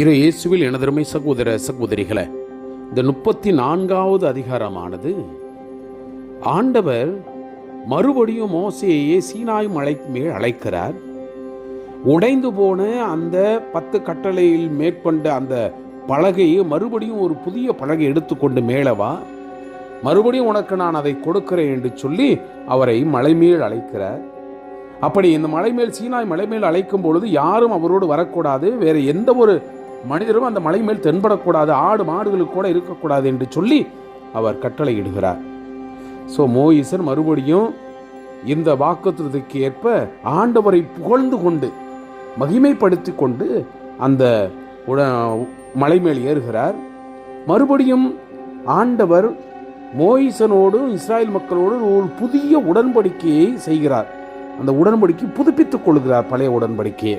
இரு இயேசுவில் எனதருமை சகோதர சகோதரிகளை இந்த முப்பத்தி நான்காவது அதிகாரமானது ஆண்டவர் மறுபடியும் மோசையே சீனாய் மலை மேல் அழைக்கிறார். உடைந்து போன அந்த பத்து கட்டளையில் மேற்கொண்ட அந்த பலகையை மறுபடியும் ஒரு புதிய பலகை எடுத்துக்கொண்டு மேலவா மறுபடியும் உனக்கு நான் அதை கொடுக்கிறேன் என்று சொல்லி அவரை மலை மேல் அழைக்கிறார். அப்படி இந்த மலை மேல் சீனாய் மலை மேல் அழைக்கும் பொழுது யாரும் அவரோடு வரக்கூடாது. வேறு எந்த ஒரு மனிதரும் அந்த மலை மேல் தென்படக்கூடாது ஆடு மாடுகளுக்கு கூட இருக்கக்கூடாது என்று சொல்லி அவர் கட்டளையிடுகிறார். ஸோ மோயிசன் மறுபடியும் இந்த வாக்குத்திற்கு ஏற்ப ஆண்டவரை புகழ்ந்து கொண்டு மகிமைப்படுத்தி கொண்டு அந்த உட மலை மேல் ஏறுகிறார். மறுபடியும் ஆண்டவர் மோயிசனோடும் இஸ்ராயல் மக்களோடு ஒரு புதிய உடன்படிக்கையை செய்கிறார். அந்த உடன்படிக்கை புதுப்பித்துக் கொள்கிறார் பழைய உடன்படிக்கையை.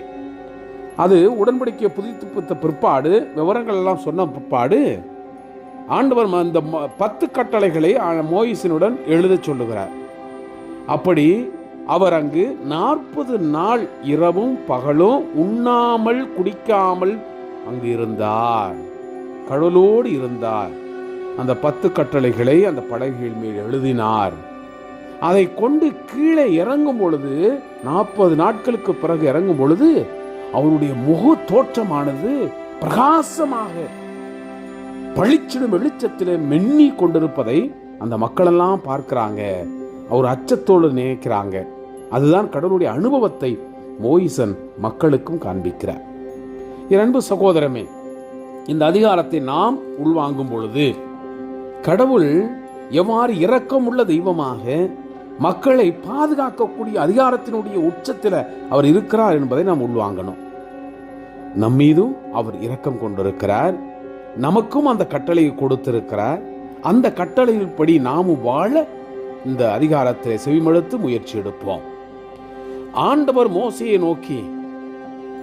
அது உடன்படிக்கையை புதுப்பித்த பிற்பாடு விவரங்கள் எல்லாம் சொன்ன பிற்பாடு ஆண்டவர் அந்த ம- பத்து கட்டளைகளை ஆ- மோயிசனுடன் எழுதச் சொல்லுகிறார். அப்படி அவர் அங்கு நாற்பது நாள் இரவும் பகலும் உண்ணாமல் குடிக்காமல் அங்கு இருந்தார். கடலோடு இருந்தார். அந்த பத்து கட்டளைகளை அந்த படகுகள் மேல் எழுதினார். அதை கொண்டு கீழே இறங்கும் பொழுது நாற்பது நாட்களுக்கு பிறகு இறங்கும் பொழுது அவருடைய முக தோற்றமானது பிரகாசமாக பளிச்சிடும் வெளிச்சத்தில் மென்னி கொண்டிருப்பதை அந்த மக்களெல்லாம் பார்க்கிறாங்க. அவர் அச்சத்தோடு நினைக்கிறாங்க. அதுதான் கடவுளுடைய அனுபவத்தை மோயிசன் மக்களுக்கும் காண்பிக்கிறார். என் அன்பு சகோதரமே இந்த அதிகாரத்தை நாம் உள்வாங்கும் பொழுது கடவுள் எவ்வாறு இரக்கமுள்ள தெய்வமாக மக்களை பாதுகாக்கக்கூடிய அதிகாரத்தினுடைய உச்சத்தில் அவர் இருக்கிறார் என்பதை நாம் உள்வாங்கணும். நம் மீதும் அவர் இரக்கம் கொண்டிருக்கிறார். நமக்கும் அந்த கட்டளையை கொடுத்திருக்கிறார். அந்த கட்டளையின்படி நாமும் வாழ இந்த அதிகாரத்தை செவிமடுத்து முயற்சி எடுப்போம். ஆண்டவர் மோசையை நோக்கி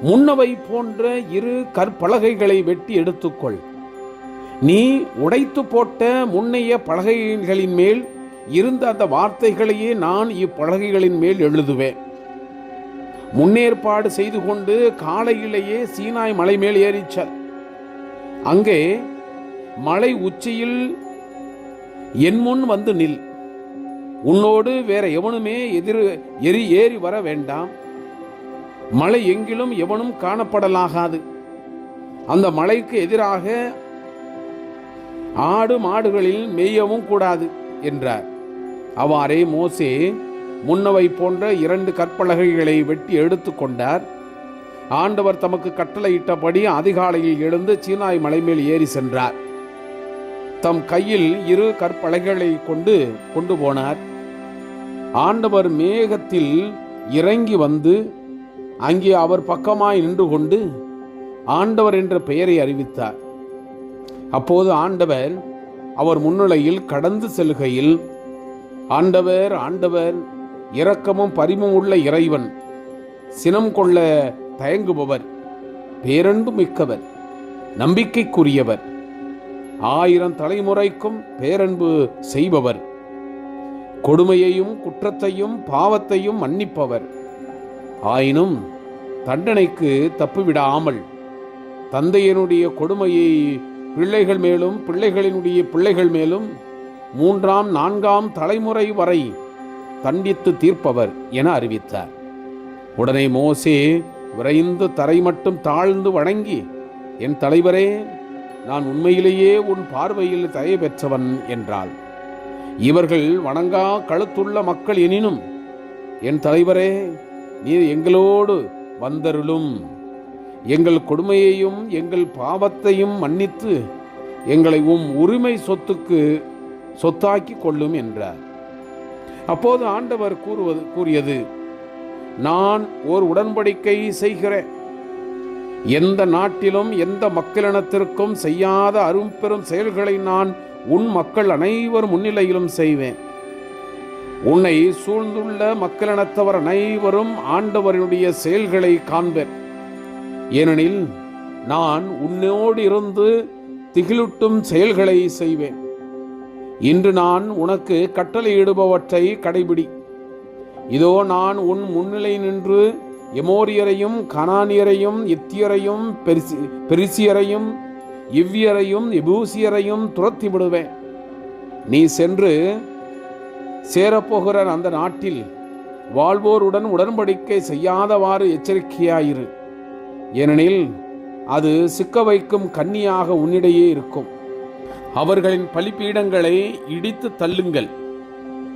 முன்னவை போன்ற இரு கற்பலகைகளை வெட்டி எடுத்துக்கொள். நீ உடைத்து போட்ட முன்னைய பலகைகளின் மேல் இருந்த அந்த வார்த்தைகளையே நான் இப்பலகைகளின் மேல் எழுதுவேன். முன்னேற்பாடு செய்து கொண்டு காலையிலேயே சீனாய் மலை மேல் ஏறிச்சார் அங்கே மலை உச்சியில் என் முன் வந்து நில். உன்னோடு வேற எவனுமே எதிர் எரி ஏறி வர வேண்டாம். மலை எங்கிலும் எவனும் காணப்படலாகாது. அந்த மலைக்கு எதிராக ஆடு மாடுகளில் மேயவும் கூடாது. என்றார். அவ்வாறே மோசே முன்னவை போன்ற இரண்டு கற்பலகைகளை வெட்டி எடுத்துக்கொண்டார் ஆண்டவர் தமக்கு கட்டளையிட்டபடி அதிகாலையில் எழுந்து சீனாய் மலை மேல் ஏறி சென்றார். தம் கையில் இரு கற்பலகைகளை கொண்டு கொண்டு போனார். ஆண்டவர் மேகத்தில் இறங்கி வந்து அங்கே அவர் பக்கமாய் நின்று கொண்டு ஆண்டவர் என்ற பெயரை அறிவித்தார். அப்போது ஆண்டவர் அவர் முன்னிலையில் கடந்து செல்கையில் ஆண்டவர் ஆண்டவர் இரக்கமும் பரிமும் உள்ள இறைவன் சினம் கொள்ள தயங்குபவர் பேரன்பு மிக்கவர் நம்பிக்கைக்குரியவர் ஆயிரம் தலைமுறைக்கும் பேரன்பு செய்பவர் கொடுமையையும் குற்றத்தையும் பாவத்தையும் மன்னிப்பவர். ஆயினும் தண்டனைக்கு தப்புவிடாமல் தந்தையனுடைய கொடுமையை பிள்ளைகள் மேலும் பிள்ளைகளினுடைய பிள்ளைகள் மேலும் மூன்றாம் நான்காம் தலைமுறை வரை தண்டித்து தீர்ப்பவர் என அறிவித்தார். உடனே மோசே விரைந்து தரை மட்டும் தாழ்ந்து வணங்கி என் தலைவரே நான் உண்மையிலேயே உன் பார்வையில் தயை பெற்றவன் என்றாள். இவர்கள் வணங்கா கழுத்துள்ள மக்கள் எனினும் என் தலைவரே நீர் எங்களோடு வந்தருளும். எங்கள் கொடுமையையும் எங்கள் பாவத்தையும் மன்னித்து எங்களை உம் உரிமை சொத்துக்கு சொத்தாக்கி கொள்ளும் என்றார். அப்போது ஆண்டவர் கூறுவது கூறியது நான் ஓர் உடன்படிக்கை செய்கிறேன். எந்த நாட்டிலும் எந்த மக்களினத்திற்கும் செய்யாத அரும்பெரும் செயல்களை நான் உன் மக்கள் அனைவர் முன்னிலையிலும் செய்வேன். உன்னை சூழ்ந்துள்ள மக்களினத்தவர் அனைவரும் ஆண்டவருடைய செயல்களை காண்பேன் ஏனெனில் நான் உன்னோடு இருந்து திகிலூட்டும் செயல்களை செய்வேன். இன்று நான் உனக்கு கட்டளையிடுபவற்றை கடைபிடி. இதோ நான் உன் முன்னிலை நின்று எமோரியரையும் கனானியரையும் எத்தியரையும் பெரிசி பெரிசியரையும் இவ்வியரையும் எபூசியரையும் துரத்தி விடுவேன். நீ சென்று சேரப்போகிற அந்த நாட்டில் வாழ்வோருடன் உடன்படிக்கை செய்யாதவாறு எச்சரிக்கையாயிரு. ஏனெனில் அது சிக்க வைக்கும் கன்னியாக உன்னிடையே இருக்கும். அவர்களின் பலிப்பீடங்களை இடித்து தள்ளுங்கள்.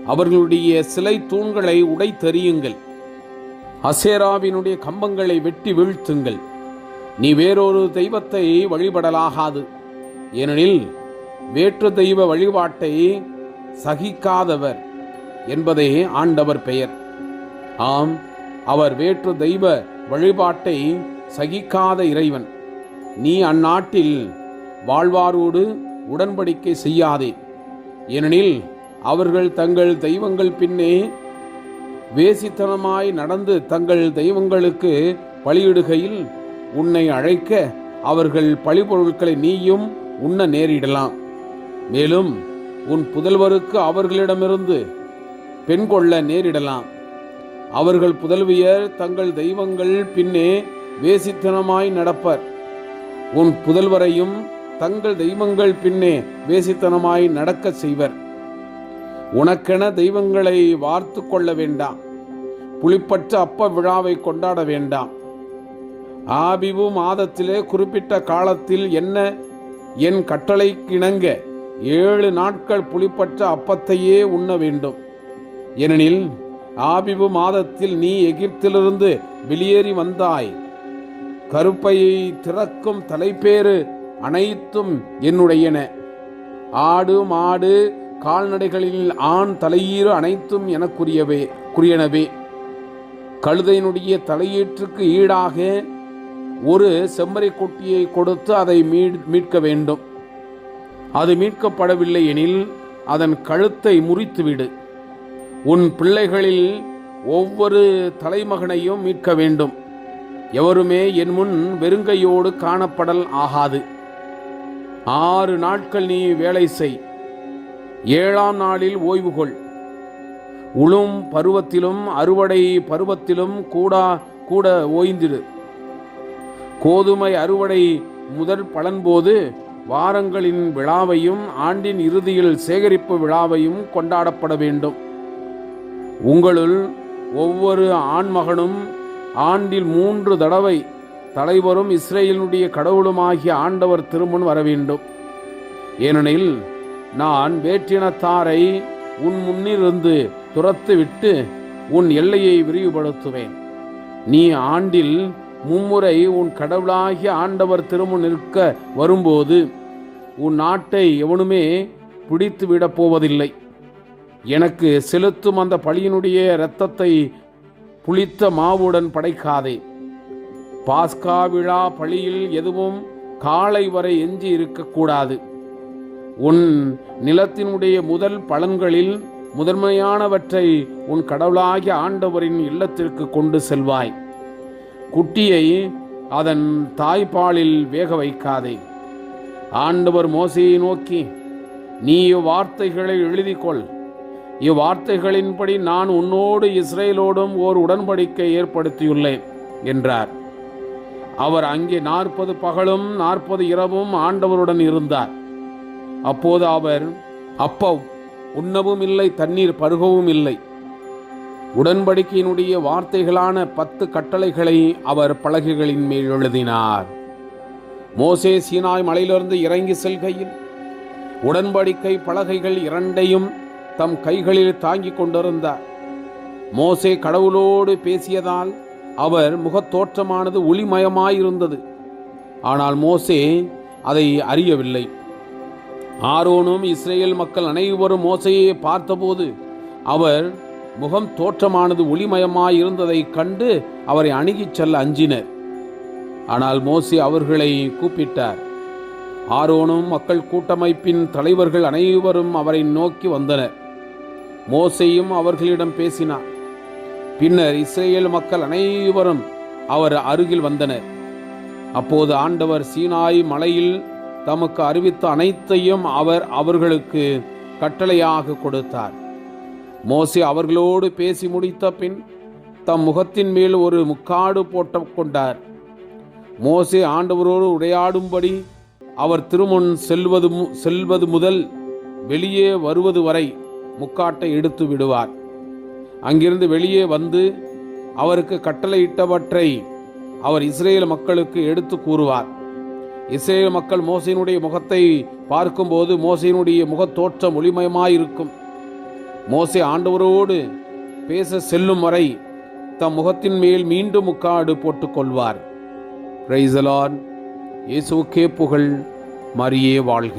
அவர்களுடைய சிலை தூண்களை உடைத்தெறியுங்கள். அசேராவினுடைய கம்பங்களை வெட்டி வீழ்த்துங்கள். நீ வேறொரு தெய்வத்தை வழிபடலாகாது. ஏனெனில் வேற்று தெய்வ வழிபாட்டை சகிக்காதவர் என்பதே ஆண்டவர் பெயர். ஆம் அவர் வேற்று தெய்வ வழிபாட்டை சகிக்காத இறைவன் நீ அந்நாட்டில் வாழ்வாரோடு உடன்படிக்கை செய்யாதே. ஏனெனில் அவர்கள் தங்கள் தெய்வங்கள் பின்னே வேசித்தனமாய் நடந்து தங்கள் தெய்வங்களுக்கு பலியிடுகையில் உன்னை அழைக்க அவர்கள் பழிபொருட்களை நீயும் உண்ண நேரிடலாம். மேலும் உன் புதல்வருக்கு அவர்களிடமிருந்து பெண் கொள்ள நேரிடலாம். அவர்கள் புதல்வியர் தங்கள் தெய்வங்கள் பின்னே வேசித்தனமாய் நடப்பர். உன் புதல்வரையும் தங்கள் தெய்வங்கள் பின்னே வேசித்தனமாய் நடக்க செய்வர். உனக்கென தெய்வங்களை வார்த்து கொள்ள வேண்டாம். புளிப்பற்ற அப்ப விழாவை கொண்டாட வேண்டாம். ஆபிபு மாதத்திலே குறிப்பிட்ட காலத்தில் என்ன என் கட்டளைக்கிணங்க ஏழு நாட்கள் புளிப்பற்ற அப்பத்தையே உண்ண வேண்டும். ஏனெனில் ஆபிபு மாதத்தில் நீ எகிப்திலிருந்து வெளியேறி வந்தாய். கருப்பையை திறக்கும் தலைப்பேறு அனைத்தும் என்னுடையன. ஆடு மாடு கால்நடைகளில் ஆண் தலையீறு அனைத்தும் எனக்குரியவே குறியனவே. கழுதையினுடைய தலையீற்றுக்கு ஈடாக ஒரு செம்மறை கொட்டியை கொடுத்து அதை மீட் மீட்க வேண்டும். அது மீட்கப்படவில்லை எனில் அதன் கழுத்தை முறித்துவிடு. உன் பிள்ளைகளில் ஒவ்வொரு தலைமகனையும் மீட்க வேண்டும். எவருமே என் முன் வெறுங்கையோடு காணப்படல் ஆகாது. ஆறு நாட்கள் நீ வேலை செய். ஏழாம் நாளில் ஓய்வு கொள். உளும் பருவத்திலும் அறுவடை பருவத்திலும் கூடா கூட ஓய்ந்திரு கோதுமை அறுவடை முதல் பலன்போது வாரங்களின் விழாவையும் ஆண்டின் இறுதியில் சேகரிப்பு விழாவையும் கொண்டாடப்பட வேண்டும். உங்களுள் ஒவ்வொரு ஆண்மகனும் ஆண்டில் மூன்று தடவை தலைவரும் இஸ்ரேலினுடைய கடவுளுமாகிய ஆண்டவர் திருமுன் வர வேண்டும். ஏனெனில் நான் வேற்றினத்தாரை உன் முன்னிருந்து துரத்துவிட்டு உன் எல்லையை விரிவுபடுத்துவேன். நீ ஆண்டில் மும்முறை உன் கடவுளாகிய ஆண்டவர் திருமுன் நிற்க வரும்போது உன் நாட்டை எவனுமே பிடித்து விடப் போவதில்லை. எனக்கு செலுத்தும் அந்த பழியினுடைய இரத்தத்தை புளித்த மாவுடன் படைக்காதே. பாஸ்கா விழா பழியில் எதுவும் காலை வரை எஞ்சி இருக்கக்கூடாது. உன் நிலத்தினுடைய முதல் பலன்களில் முதன்மையானவற்றை உன் கடவுளாகிய ஆண்டவரின் இல்லத்திற்கு கொண்டு செல்வாய். குட்டியை அதன் தாய்ப்பாலில் வேக வைக்காதே. ஆண்டவர் மோசையை நோக்கி நீ வார்த்தைகளை எழுதிக்கொள். இவ்வார்த்தைகளின்படி நான் உன்னோடு இஸ்ரேலோடும் ஓர் உடன்படிக்கை ஏற்படுத்தியுள்ளேன் என்றார். அவர் அங்கே நாற்பது பகலும் நாற்பது இரவும் ஆண்டவருடன் இருந்தார். அப்போது அவர் அப்பா உண்ணவும் இல்லை தண்ணீர் பருகவும் இல்லை. உடன்படிக்கையினுடைய வார்த்தைகளான பத்து கட்டளைகளை அவர் பலகைகளின் மேல் எழுதினார். மோசே சீனாய் மலையிலிருந்து இறங்கி செல்கையில் உடன்படிக்கை பலகைகள் இரண்டையும் தம் கைகளில் தாங்கிக் கொண்டிருந்தார். மோசே கடவுளோடு பேசியதால் அவர் முகத்தோற்றமானது ஒளிமயமாயிருந்தது. ஆனால் மோசே அதை அறியவில்லை. ஆரோனும் இஸ்ரேல் மக்கள் அனைவரும் மோசையை பார்த்தபோது அவர் முகம் தோற்றமானது ஒளிமயமாயிருந்ததை கண்டு அவரை அணுகிச் செல்ல அஞ்சினர். ஆனால் மோசே அவர்களை கூப்பிட்டார். ஆரோனும் மக்கள் கூட்டமைப்பின் தலைவர்கள் அனைவரும் அவரை நோக்கி வந்தனர். மோசையும் அவர்களிடம் பேசினார். பின்னர் இஸ்ரேல் மக்கள் அனைவரும் அவர் அருகில் வந்தனர். அப்போது ஆண்டவர் சீனாய் மலையில் தமக்கு அறிவித்த அனைத்தையும் அவர் அவர்களுக்கு கட்டளையாக கொடுத்தார். மோசே அவர்களோடு பேசி முடித்த பின் தம் முகத்தின் மேல் ஒரு முக்காடு போட்டு கொண்டார். மோசே ஆண்டவரோடு உரையாடும்படி அவர் திருமுன் செல்வது மு- செல்வது முதல் வெளியே வருவது வரை முக்காட்டை எடுத்து விடுவார். அங்கிருந்து வெளியே வந்து அவருக்கு கட்டளையிட்டவற்றை அவர் இஸ்ரேல் மக்களுக்கு எடுத்து கூறுவார். இஸ்ரேல் மக்கள் மோசையினுடைய முகத்தை பார்க்கும்போது மோசையினுடைய முகத்தோற்றம் ஒளிமயமாயிருக்கும். மோசே ஆண்டவரோடு பேச செல்லும் வரை தம் முகத்தின் மேல் மீண்டும் முக்காடு போட்டுக்கொள்வார் பிரைசலான் இயேசுவுக்கே புகழ். மரியே வாழ்க.